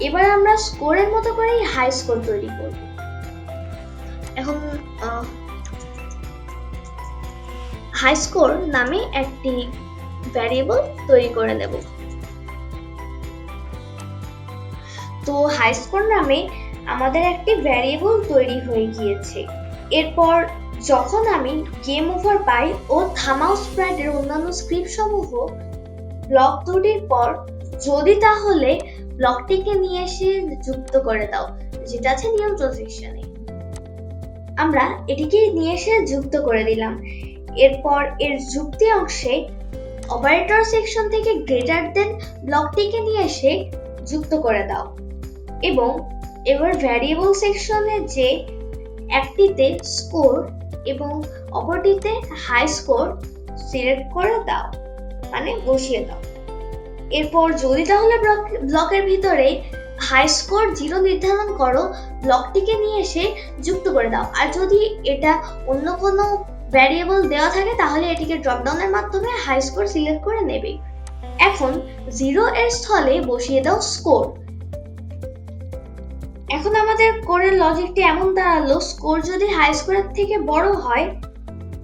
এবার আমরা স্কোরের মতো করেই হাই স্কোর তৈরি করব। এখন হাই স্কোর নামে একটি ভ্যারিয়েবল তৈরি করে নেব। তো হাই স্কোর নামে আমাদের একটি ভ্যারিয়েবল তৈরি হয়ে গিয়েছে। এরপর যখন আমি গেম ওভার পাই ও থামাও স্প্রাইটের অন্যান্য স্ক্রিপ্ট সমূহ ব্লক দুটির পর যদি তাহলে ব্লকটিকে নিয়ে এসে যুক্ত করে দাও, যেটা আছে নিয়ন্ত্রণ সেকশনে আমরা এটিকে নিয়ে এসে যুক্ত করে দিলাম। এরপর এর যুক্তি অংশে অপারেটর সেকশন থেকে গ্রেটার দেন ব্লকটিকে নিয়ে এসে যুক্ত করে দাও। এবং এবার ভ্যারিয়েবল সেকশনে যে একটিতে স্কোর এবং অপরটিতে হাই স্কোর সিলেক্ট করে দাও মানে বসিয়ে দাও। এরপর যদি তাহলে ব্লকের ভিতরে হাই স্কোর জিরো নির্ধারণ করো ব্লকটিকে নিয়ে এসে যুক্ত করে দাও। আর যদি এটা অন্য কোনো ভ্যারিয়েবল দেওয়া থাকে, তাহলে এটিকে ড্রপডাউনের মাধ্যমে হাই স্কোর সিলেক্ট করে নেবে। এখন জিরো এর স্থলে বসিয়ে দাও স্কোর এখন আমাদের কোরের লজিকটি এমন দাঁড়াল স্কোর যদি হাই স্কোরের থেকে বড় হয়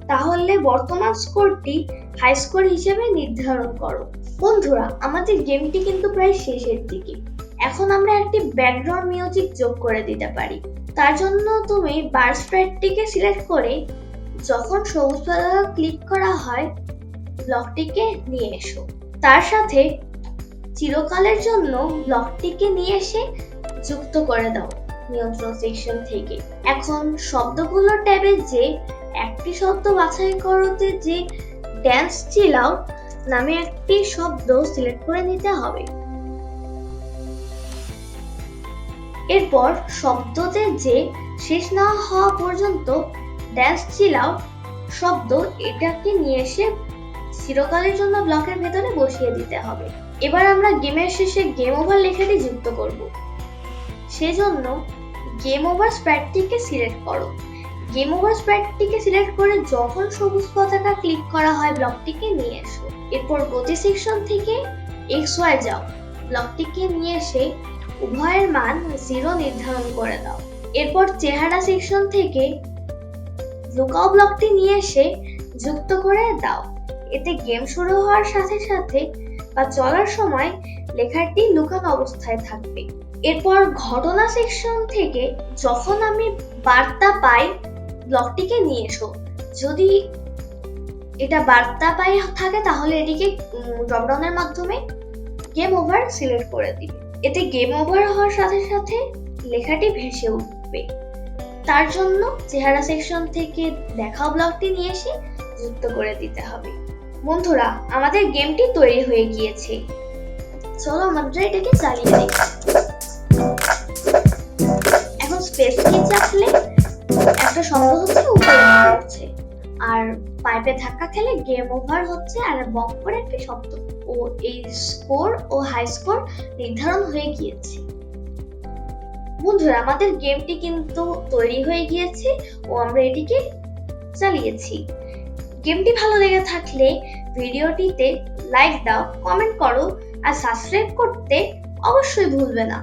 তাহলে বর্তমান স্কোরটি হাই স্কোর হিসেবে নির্ধারণ করো। বন্ধুরা, আমাদের গেমটি কিন্তু প্রায় শেষের দিকে। এখন আমরা একটি ব্যাকগ্রাউন্ড মিউজিক যোগ করে দিতে পারি। তার জন্য তুমি বার স্প্রেডটিকে সিলেক্ট করে যখন সবুজ পতাকা ক্লিক করা হয় ব্লকটিকে নিয়ে এসো। তার সাথে চিরকালের জন্য ব্লকটিকে নিয়ে এসে যুক্ত করে দাও। নিয়ন্ত্রণ সেকশন থেকে। এখন শব্দগুলো ট্যাবে যে একটি শব্দ বাছাই করতে যে ড্যান্স চিল আউট নামে একটি শব্দ সিলেক্ট করে নিতে হবে। এরপর শব্দতে যে শেষ না হওয়া পর্যন্ত ড্যান্স চিল আউট শব্দ এটাকে নিয়ে এসে চিরকালের জন্য ব্লকের ভেতরে বসিয়ে দিতে হবে। এবার আমরা গেমের শেষে গেম ওভার লেখাটি যুক্ত করব। সেজন্য গেম ওভার স্প্র্যাটটিকে সিলেক্ট করো। গেম ওভার স্প্র্যাটটিকে সিলেক্ট করে যখন সবুজ পতাকা ক্লিক করা হয় ব্লকটিকে নিয়ে এসো। এরপর গতি সেকশন থেকে এক্স ওয়াই যাও। ব্লকটিকে নিয়ে এসে উভয়ের মান জিরো নির্ধারণ করে দাও। এরপর চেহারা সেকশন থেকে লুকাও ব্লকটি নিয়ে এসে যুক্ত করে দাও। এতে গেম শুরু হওয়ার সাথে সাথে বা চলার সময় লেখাটি লুকানো অবস্থায় থাকবে। এরপর ঘটনা সেকশন থেকে যখন আমি বার্তা পাই ব্লকটিকে নিয়ে এসো। যদি এটা বার্তা পাই থাকে, তাহলে এটিকে ড্রপডাউনের মাধ্যমে গেম ওভার সিলেক্ট করে দিবে। এতে গেম ওভার হওয়ার সাথে সাথে লেখাটি ভেসে উঠবে। তার জন্য চেহারা সেকশন থেকে দেখাও ব্লকটি নিয়ে এসে যুক্ত করে দিতে হবে। বন্ধুরা, আমাদের গেমটি তৈরি হয়ে গিয়েছে। চলো আমরা এটাকে চালিয়ে দেখি। পাইপে ধাক্কা খেলে গেম ওভার হচ্ছে আর বক করে একটি শব্দ। ও এই স্কোর, ও হাই স্কোর নির্ধারণ হয়ে গিয়েছে। বন্ধুরা, আমাদের গেমটি কিন্তু তৈরি হয়ে গিয়েছে ও আমরা এটিকে চালিয়েছি। গেমটি ভালো লেগে থাকলে ভিডিওটিতে লাইক দাও, কমেন্ট করো আর সাবস্ক্রাইব করতে অবশ্যই ভুলবে না।